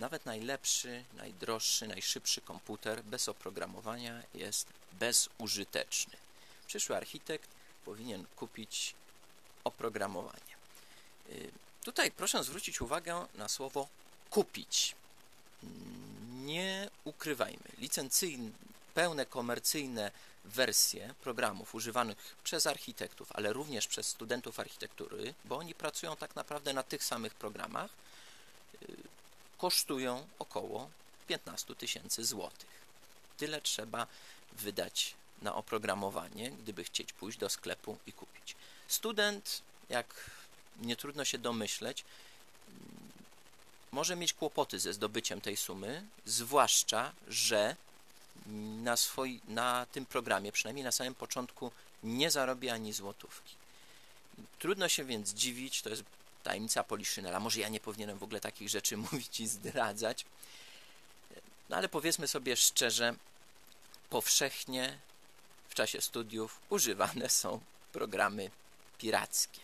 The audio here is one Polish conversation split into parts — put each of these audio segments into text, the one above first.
nawet najlepszy, najdroższy, najszybszy komputer bez oprogramowania jest bezużyteczny. Przyszły architekt powinien kupić oprogramowanie. Y, tutaj proszę zwrócić uwagę na słowo kupić. Nie ukrywajmy, licencyjne, pełne komercyjne wersje programów używanych przez architektów, ale również przez studentów architektury, bo oni pracują tak naprawdę na tych samych programach, y, kosztują około 15 tysięcy złotych. Tyle trzeba wydać na oprogramowanie, gdyby chcieć pójść do sklepu i kupić. Student, jak nie trudno się domyśleć, może mieć kłopoty ze zdobyciem tej sumy, zwłaszcza, że na, swoi, na tym programie, przynajmniej na samym początku, nie zarobi ani złotówki. Trudno się więc dziwić, to jest tajemnica Poliszynela. Może ja nie powinienem w ogóle takich rzeczy mówić i zdradzać, no ale powiedzmy sobie szczerze, powszechnie w czasie studiów używane są programy pirackie.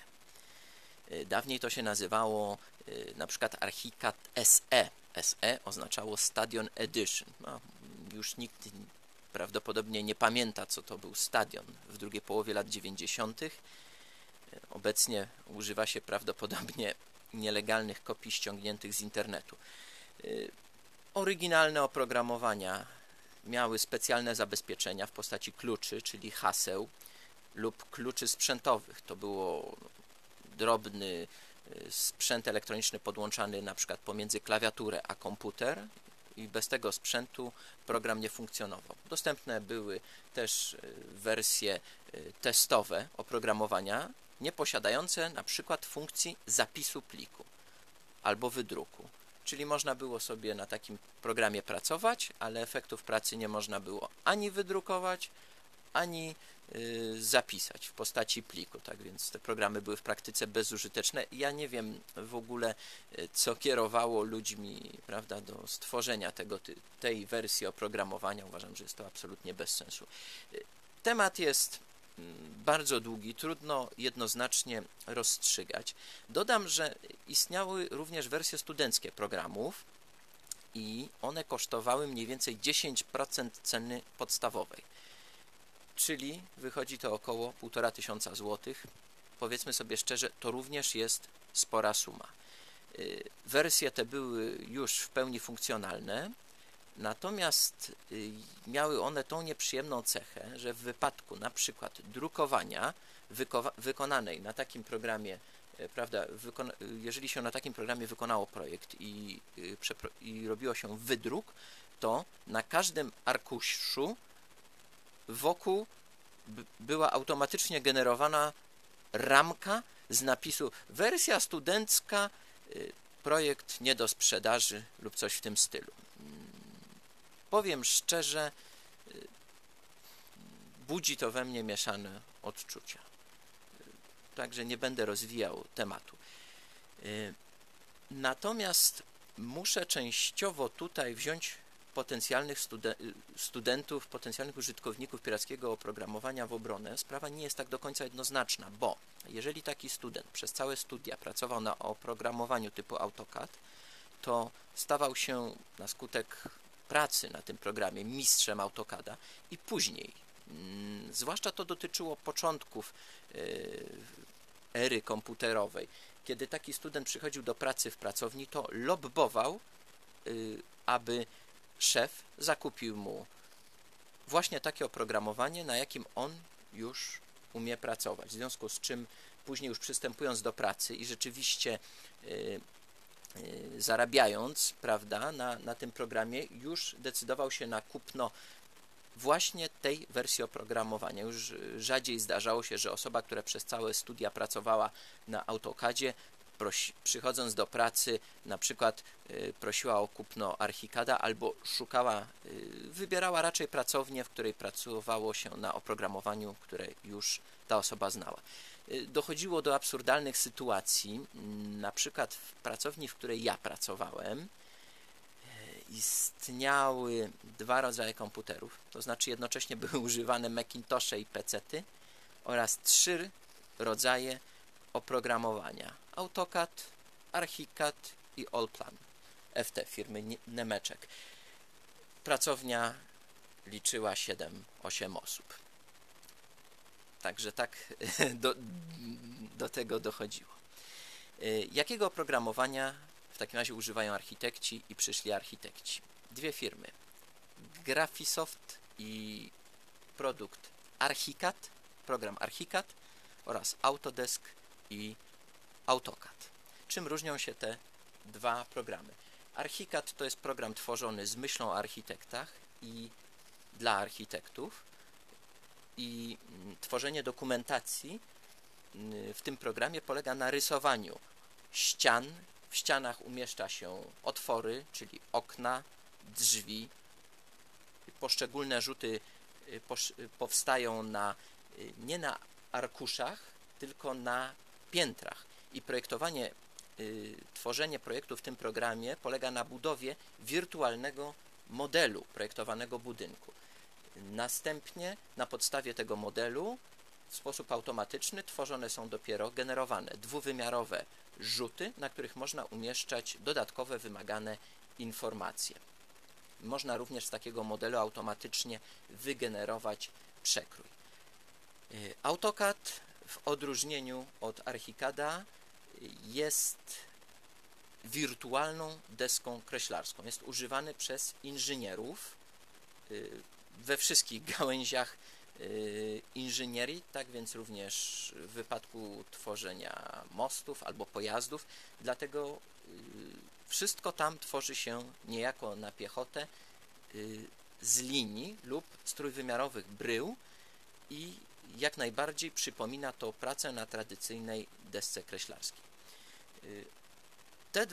Dawniej to się nazywało y, na przykład Archicad SE. SE oznaczało Stadion Edition. No, już nikt prawdopodobnie nie pamięta, co to był stadion w drugiej połowie lat 90. Obecnie używa się prawdopodobnie nielegalnych kopii ściągniętych z internetu. Y, oryginalne oprogramowania miały specjalne zabezpieczenia w postaci kluczy, czyli haseł lub kluczy sprzętowych. To było drobny y, sprzęt elektroniczny podłączany na przykład pomiędzy klawiaturę a komputer i bez tego sprzętu program nie funkcjonował. Dostępne były też y, wersje testowe oprogramowania, nie posiadające na przykład funkcji zapisu pliku albo wydruku. Czyli można było sobie na takim programie pracować, ale efektów pracy nie można było ani wydrukować, ani Y, zapisać w postaci pliku, tak więc te programy były w praktyce bezużyteczne. Ja nie wiem w ogóle, y, co kierowało ludźmi, prawda, do stworzenia tego, tej wersji oprogramowania. Uważam, że jest to absolutnie bez sensu. Y, temat jest bardzo długi, trudno jednoznacznie rozstrzygać. Dodam, że istniały również wersje studenckie programów i one kosztowały mniej więcej 10% ceny podstawowej czyli wychodzi to około 1,5 tysiąca złotych. Powiedzmy sobie szczerze, to również jest spora suma. Y, wersje te były już w pełni funkcjonalne, natomiast y, miały one tą nieprzyjemną cechę, że w wypadku na przykład drukowania wykonanej na takim programie, y, prawda, jeżeli się na takim programie wykonało projekt i, i robiło się wydruk, to na każdym arkuszu wokół była automatycznie generowana ramka z napisu wersja studencka, y, projekt nie do sprzedaży lub coś w tym stylu. Powiem szczerze, y, budzi to we mnie mieszane odczucia. Także nie będę rozwijał tematu. Y, natomiast muszę częściowo tutaj wziąć potencjalnych studentów, potencjalnych użytkowników pirackiego oprogramowania w obronę, sprawa nie jest tak do końca jednoznaczna, bo jeżeli taki student przez całe studia pracował na oprogramowaniu typu AutoCAD, to stawał się na skutek pracy na tym programie mistrzem AutoCADa i później, mm, zwłaszcza to dotyczyło początków y, ery komputerowej, kiedy taki student przychodził do pracy w pracowni, to lobbował, y, aby szef zakupił mu właśnie takie oprogramowanie, na jakim on już umie pracować. W związku z czym później już przystępując do pracy i rzeczywiście yy, zarabiając, prawda, na, na tym programie, już decydował się na kupno właśnie tej wersji oprogramowania. Już rzadziej zdarzało się, że osoba, która przez całe studia pracowała na AutoCADzie, prosi, przychodząc do pracy, na przykład y, prosiła o kupno Archicada albo szukała, y, wybierała raczej pracownię, w której pracowało się na oprogramowaniu, które już ta osoba znała. Y, dochodziło do absurdalnych sytuacji, mm, na przykład w pracowni, w której ja pracowałem, istniały dwa rodzaje komputerów, to znaczy jednocześnie były używane Macintoshe i PC-ty oraz trzy rodzaje oprogramowania AutoCAD, ArchiCAD i Allplan. FT firmy Nemeczek. Pracownia liczyła 7-8 osób. Także tak do, do tego dochodziło. Y, jakiego oprogramowania w takim razie używają architekci i przyszli architekci? Dwie firmy. Graphisoft i produkt Archicad, program Archicad oraz Autodesk i AutoCAD. Czym różnią się te dwa programy? Archicad to jest program tworzony z myślą o architektach i dla architektów i mm, tworzenie dokumentacji mm, w tym programie polega na rysowaniu ścian. W ścianach umieszcza się otwory, czyli okna, drzwi. Poszczególne rzuty y, powstają na, y, nie na arkuszach, tylko na piętrach. I projektowanie, tworzenie projektu w tym programie polega na budowie wirtualnego modelu projektowanego budynku. Następnie na podstawie tego modelu w sposób automatyczny tworzone są dopiero generowane dwuwymiarowe rzuty, na których można umieszczać dodatkowe wymagane informacje. Można również z takiego modelu automatycznie wygenerować przekrój. Y, AutoCAD w odróżnieniu od Archicada jest wirtualną deską kreślarską. Jest używany przez inżynierów y, we wszystkich gałęziach y, inżynierii, tak więc również w wypadku tworzenia mostów albo pojazdów, dlatego wszystko tam tworzy się niejako na piechotę z linii lub z trójwymiarowych brył i jak najbardziej przypomina to pracę na tradycyjnej desce kreślarskiej. Y, te,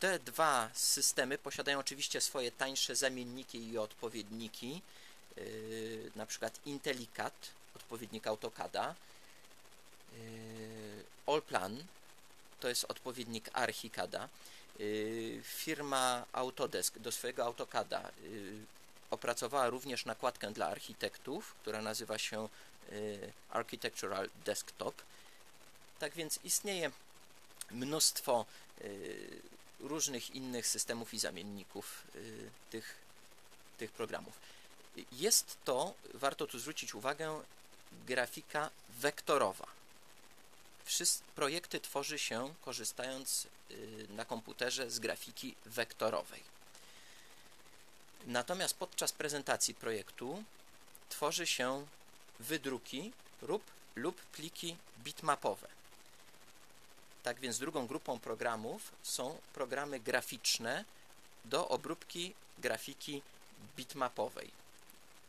te dwa systemy posiadają oczywiście swoje tańsze zamienniki i odpowiedniki, y, na przykład IntelliCAD, odpowiednik AutoCADa, y, Allplan, to jest odpowiednik ArchiCADa, firma Autodesk do swojego AutoCADa opracowała również nakładkę dla architektów, która nazywa się y, Architectural Desktop. Tak więc istnieje mnóstwo y, różnych innych systemów i zamienników y, tych, tych programów. Jest to, warto tu zwrócić uwagę, grafika wektorowa. Wszystkie projekty tworzy się korzystając na komputerze z grafiki wektorowej. Natomiast podczas prezentacji projektu tworzy się wydruki lub, lub pliki bitmapowe. Tak więc drugą grupą programów są programy graficzne do obróbki grafiki bitmapowej.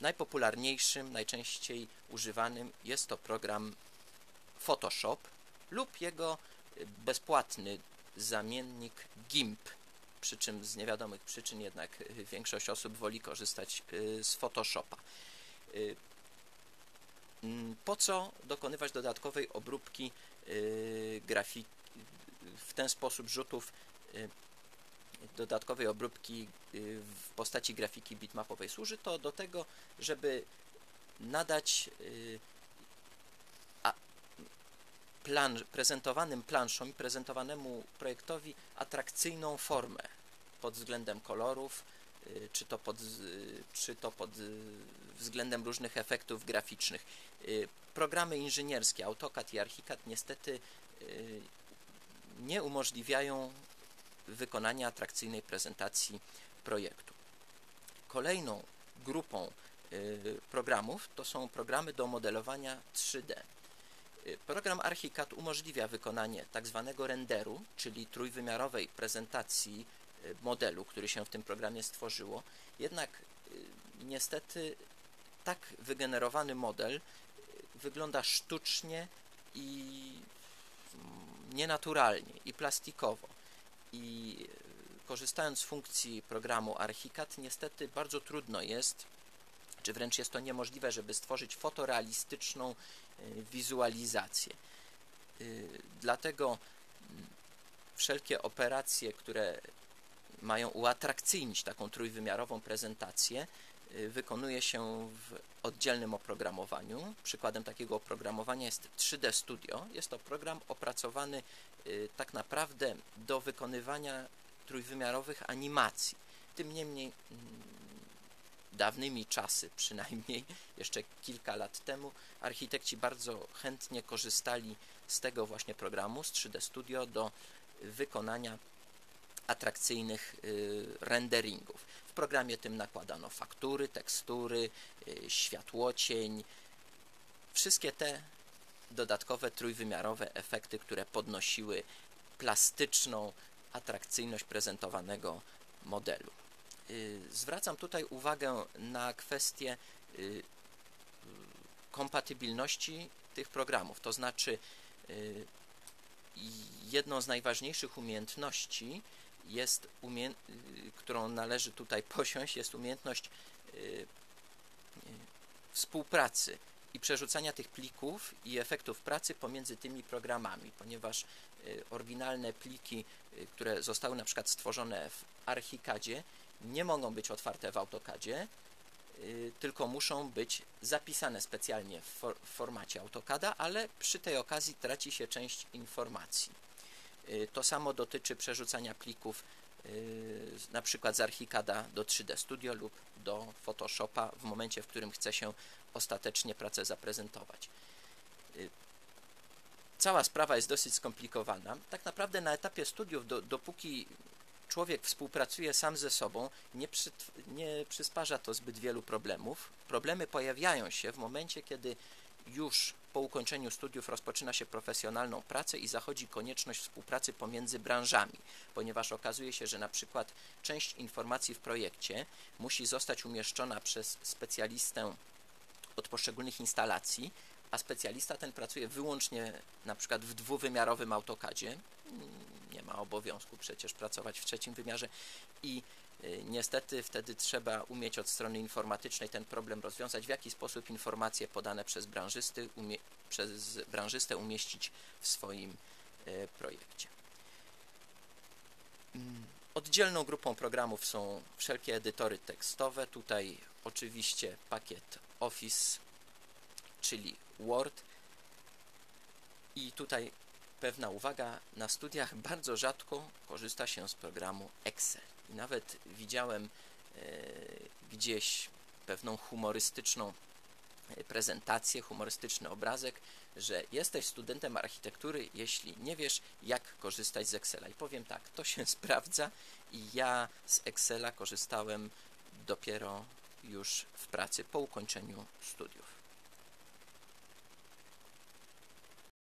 Najpopularniejszym, najczęściej używanym jest to program Photoshop lub jego bezpłatny zamiennik GIMP przy czym z niewiadomych przyczyn jednak y, większość osób woli korzystać y, z Photoshopa. Y, mm, po co dokonywać dodatkowej obróbki grafiki w ten sposób rzutów dodatkowej obróbki w postaci grafiki bitmapowej? Służy to do tego, żeby nadać plan, prezentowanym planszom i prezentowanemu projektowi atrakcyjną formę pod względem kolorów, y, czy to pod, y, czy to pod y, względem różnych efektów graficznych. Programy inżynierskie AutoCAD i Archicad niestety nie umożliwiają wykonania atrakcyjnej prezentacji projektu. Kolejną grupą programów to są programy do modelowania 3D. Program Archicad umożliwia wykonanie tak zwanego renderu, czyli trójwymiarowej prezentacji modelu, który się w tym programie stworzyło. Jednak e, niestety tak wygenerowany model e, wygląda sztucznie i mm, nienaturalnie i plastikowo. I korzystając z funkcji programu Archicad, niestety bardzo trudno jest, czy wręcz jest to niemożliwe, żeby stworzyć fotorealistyczną Y, wizualizację. Y, dlatego mm, wszelkie operacje, które mają uatrakcyjnić taką trójwymiarową prezentację, y, wykonuje się w oddzielnym oprogramowaniu. Przykładem takiego oprogramowania jest 3D Studio. Jest to program opracowany tak naprawdę do wykonywania trójwymiarowych animacji. Tym niemniej mm, dawnymi czasy, przynajmniej jeszcze kilka lat temu, architekci bardzo chętnie korzystali z tego właśnie programu, z 3D Studio do wykonania atrakcyjnych y, renderingów. W programie tym nakładano faktury, tekstury, y, światłocień, wszystkie te dodatkowe trójwymiarowe efekty, które podnosiły plastyczną atrakcyjność prezentowanego modelu. Y, zwracam tutaj uwagę na kwestię kompatybilności tych programów, to znaczy jedną z najważniejszych umiejętności jest y, którą należy tutaj posiąść, jest umiejętność y, y, współpracy i przerzucania tych plików i efektów pracy pomiędzy tymi programami, ponieważ oryginalne pliki, które zostały na przykład stworzone w Archicadzie, nie mogą być otwarte w AutoCadzie, tylko muszą być zapisane specjalnie w, for w formacie AutoCADa, ale przy tej okazji traci się część informacji. Y, to samo dotyczy przerzucania plików y, na przykład z Archicada do 3D Studio lub do Photoshopa w momencie, w którym chce się ostatecznie pracę zaprezentować. Y, cała sprawa jest dosyć skomplikowana. Tak naprawdę na etapie studiów, do, dopóki człowiek współpracuje sam ze sobą, nie, przy, nie przysparza to zbyt wielu problemów. Problemy pojawiają się w momencie, kiedy już po ukończeniu studiów rozpoczyna się profesjonalną pracę i zachodzi konieczność współpracy pomiędzy branżami, ponieważ okazuje się, że na przykład część informacji w projekcie musi zostać umieszczona przez specjalistę od poszczególnych instalacji, a specjalista ten pracuje wyłącznie na przykład w dwuwymiarowym AutoCADzie, nie ma obowiązku przecież pracować w trzecim wymiarze i niestety wtedy trzeba umieć od strony informatycznej ten problem rozwiązać, w jaki sposób informacje podane przez, branżysty, umie, przez branżystę umieścić w swoim y, projekcie. Mm, oddzielną grupą programów są wszelkie edytory tekstowe. Tutaj oczywiście pakiet Office, czyli Word. I tutaj pewna uwaga, na studiach bardzo rzadko korzysta się z programu Excel. Nawet widziałem e, gdzieś pewną humorystyczną e, prezentację, humorystyczny obrazek, że jesteś studentem architektury, jeśli nie wiesz, jak korzystać z Excela. I powiem tak, to się sprawdza i ja z Excela korzystałem dopiero już w pracy po ukończeniu studiów.